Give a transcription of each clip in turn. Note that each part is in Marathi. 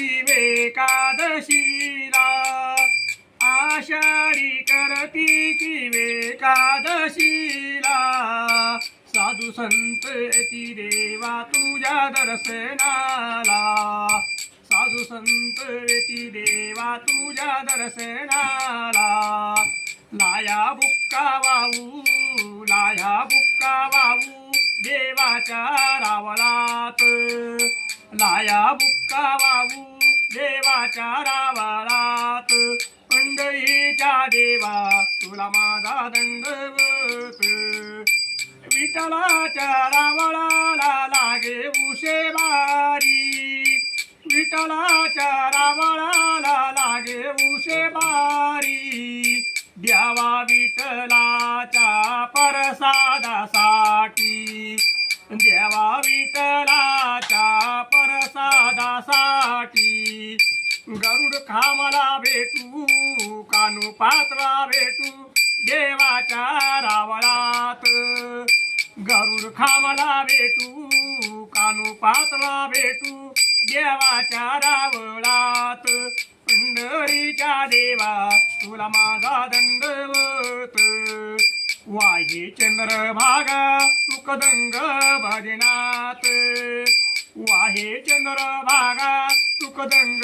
किवेकादशीला आषाढी करती किवेकादशीला साधू संत येती देवा तुझ्या दर्शनाला. साधू संत येती देवा तुझ्या दर्शनाला. लाया बुक्का वाऊ लाया बुक्का वाऊ देवाच्या रावळात. लाया बुक्का वाऊ देवाच्या रावारात. पंढरीच्या देवा तुला माझा दंडवत विठ्ठलाच्या रावळाला लागे उशे बारी. विठ्ठलाच्या रावळाला लागे उशे बारी. द्यावा विठ्ठलाच्या परसादासाठी. देवा विठ्ठलाच्या साठी गरुड खामला भेटू कानू पात्रा भेटू देवाच्या रावळात. गरुड खामला भेटू कानू पात्रा भेटू देवाच्या रावळात. पंढरीच्या देवा तुला माझा दंडवत भागा तुक तुकदंग भजनात. वाहे चंद्रभागा तुकदंग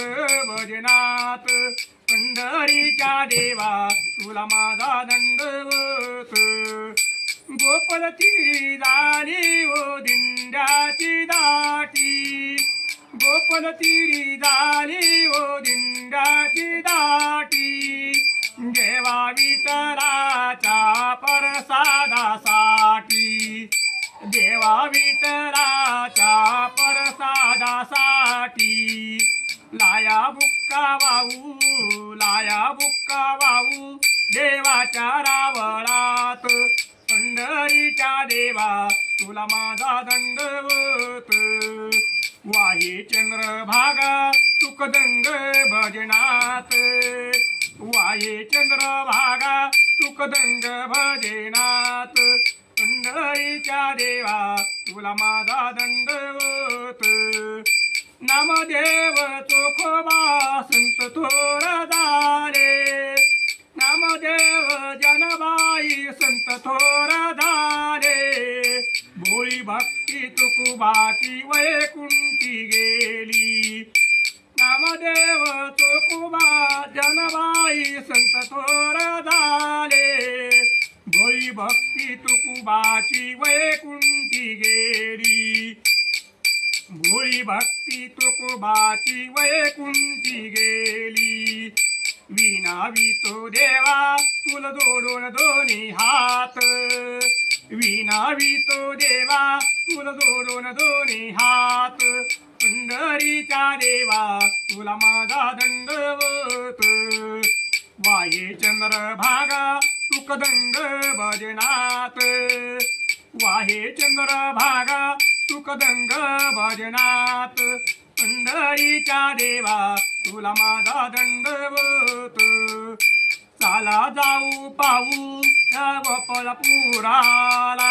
भजनात. पंढरीच्या देवा तुला माझा दंडवत गोपल तिरी झाली ओ दिंड्याची दाटी. गोपल तिरी झाली ओ दिंड्याची दाटी. परसादासाठी लाया बुक्का वाऊ लाया बुक्का वाऊ देवाच्या रावळात पंढरीच्या देवा तुला माझा दंडवत वाहे चंद्रभागा तुकदंग भजनात. वाहे चंद्रभागा तुकदंग भजनात. पंढरीच्या देवा तुला माझा दंडवत नामदेव चोखोबा संत थोर दारे नामदेव जनबाई संत थोर धारे भोळी भक्ती तुकुबाची वैकुंठी गेली. नामदेव चोखोबा जनबाई संत थोर झाले भोळी भक्ती तुकुबाची वैकुंठी गेली. भक्ती तुकोबाची वैकुंठी गेली. विनावी तो देवा तुला जोडून दोन्ही हात. विनावी तो देवा तुला जोडून दोन्ही हात. पंढरीच्या देवा तुला माझा दंडवत वाये चंद्र भागा तुकदंग भजनात. वाहे चंद्र भागा सुखदंग भजनात पंढरीच्या देवा तुला माझा दंडवत चाला जाऊ पाहू या गोपालपुराला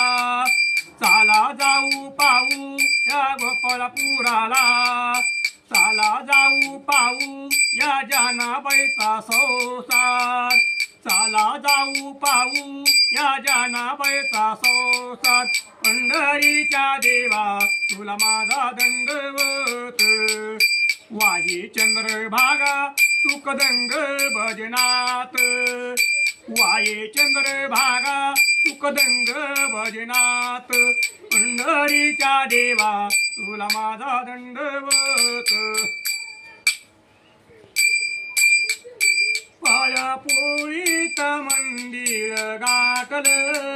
चाला जाऊ पाहू या गोपालपुराला चाला जाऊ पाहू या जानाबाईचा संसार। चाला जाऊ पाहू या जानाबाईचा संसार. पंढरीच्या देवा तुला माझा दंडवत वाही चंद्र भागा तुकदंग भजनात. वाये चंद्र भागा तुकदंग भजनात. पंढरीच्या देवा तुला माझा दंडवत पाया पोळीत मंदिर गाठल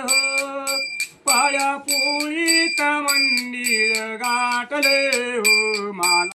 हो. पाया पोळीत मंदिर गाठल हो. माला